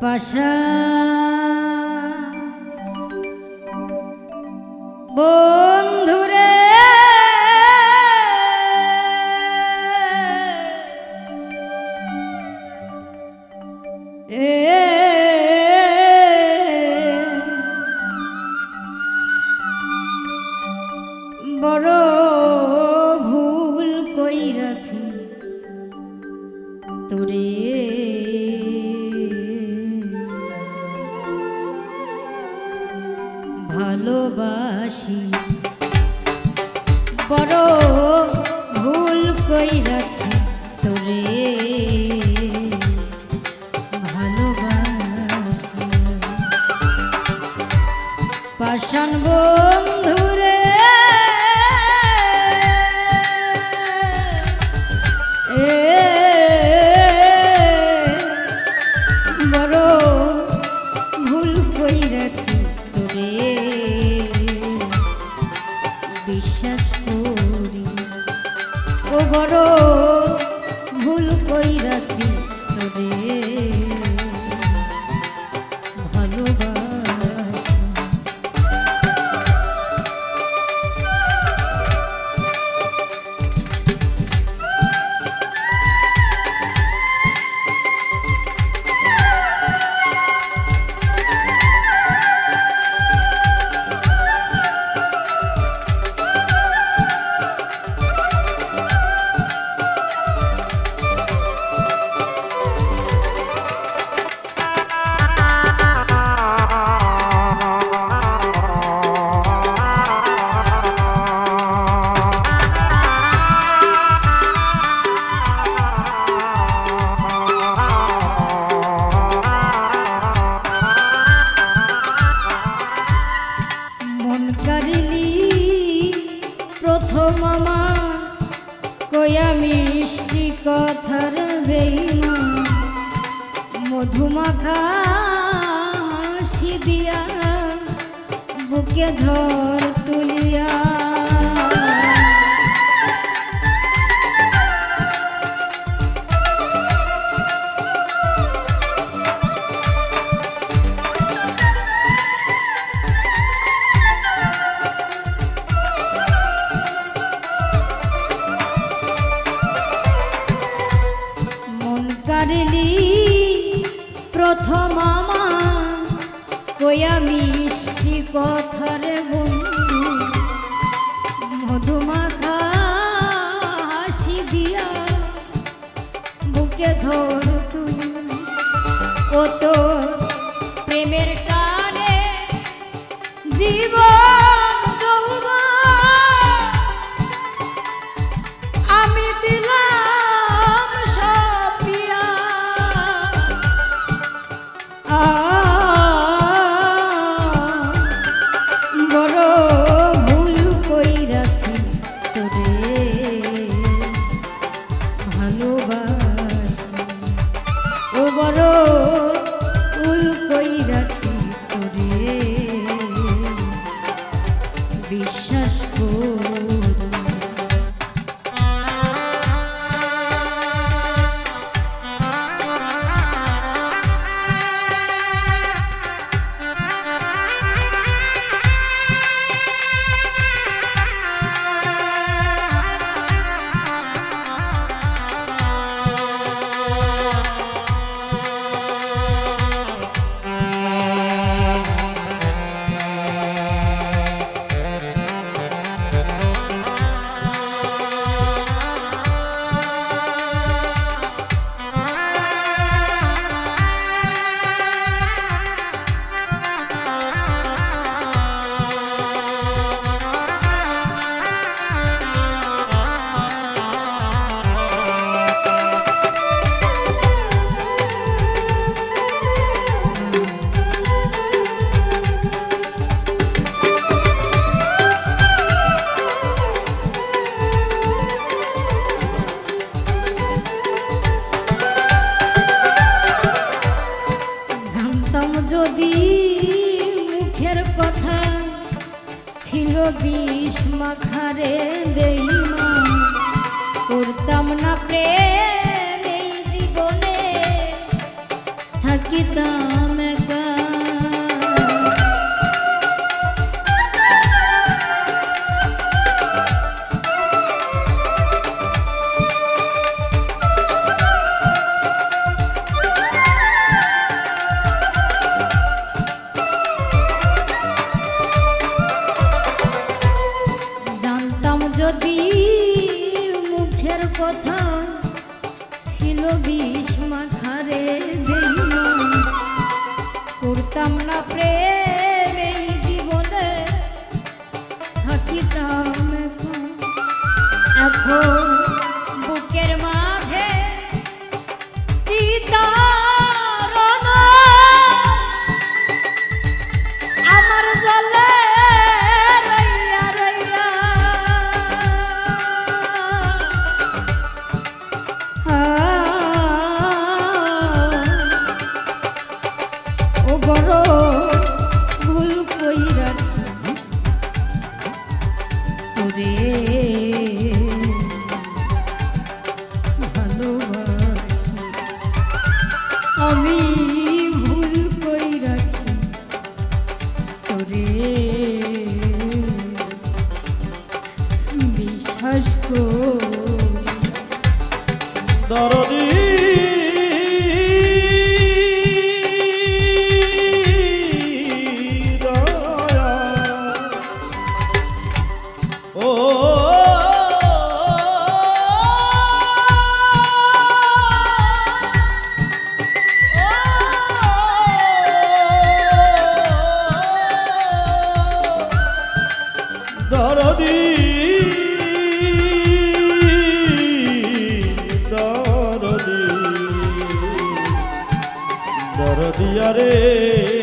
পাশা বন্ধুরে এ বড় বিশ্বাস করি। ও বড় মধুমাখা সিদিয়া বুকে ধর তুলিয়া কথারে বন্ধু মধুমাখা হাসি দিয়া বুকে ঝোর তুমি ও প্রেমের কানে জীবন Yeah. প্রেম এই জীবনে থাকিতাম একা যদি না প্রেম ধরণী ধরদী দিয়া রে।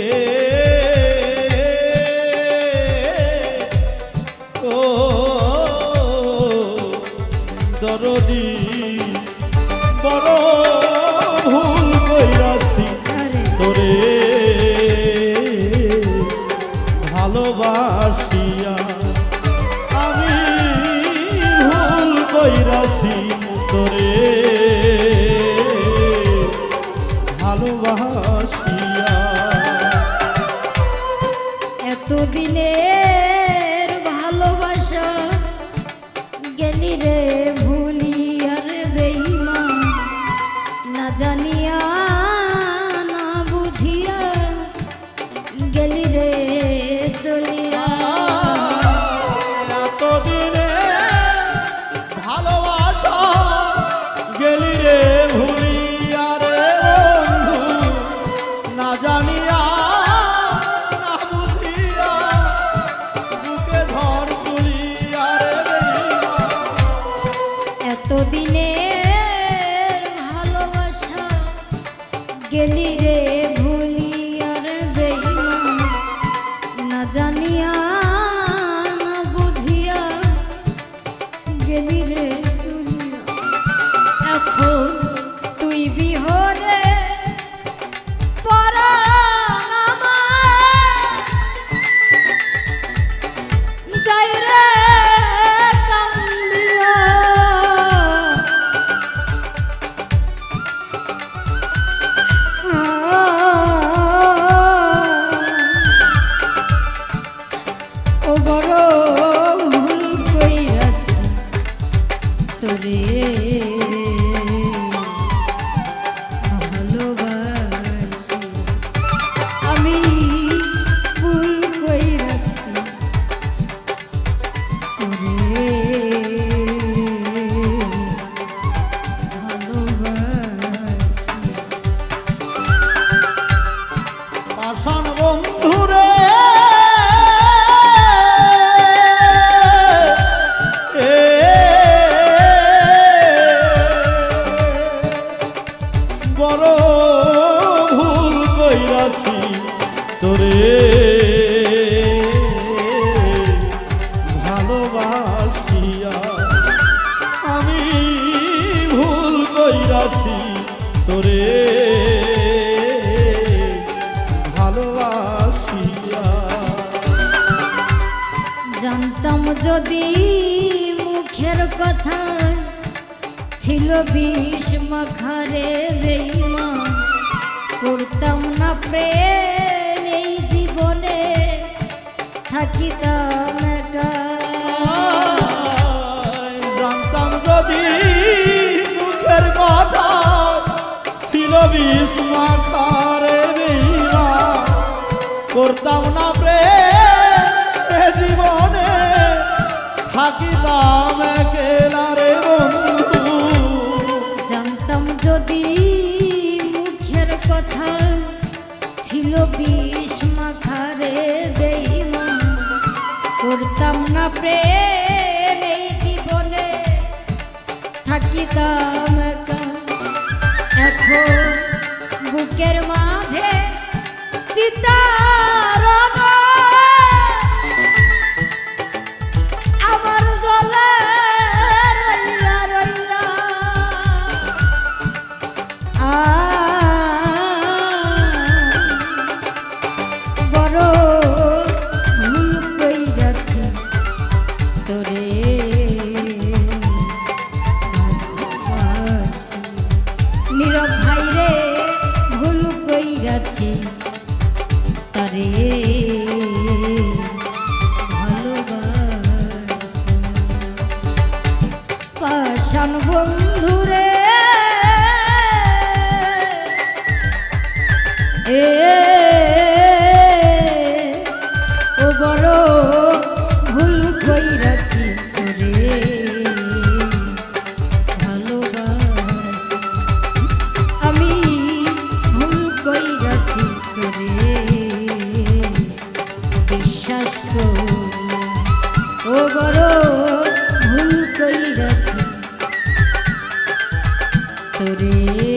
কথায় ছিল বিষ মাখারে বেইমা করতাম না প্রেম এই জীবনে, থাকিতাম একা। জানতাম যদি মুখের কথা ছিল বিষ মাখারে করতাম না প্রেম জীবনে, থাকিতাম যদি মুখের কথা ছিল বিষ মাথারে বেইমা করতাম না প্রেম এই জীবনে, থাকিতাম এখন বুকের মাঝে চিতার পাশান বন্ধুরে। এ, ও বড় ভুল কইরাছি ভালোবাসি আমি ভুল কইরাছি তোরে। বিশ্বাস ও বড় কইরাছি তোরে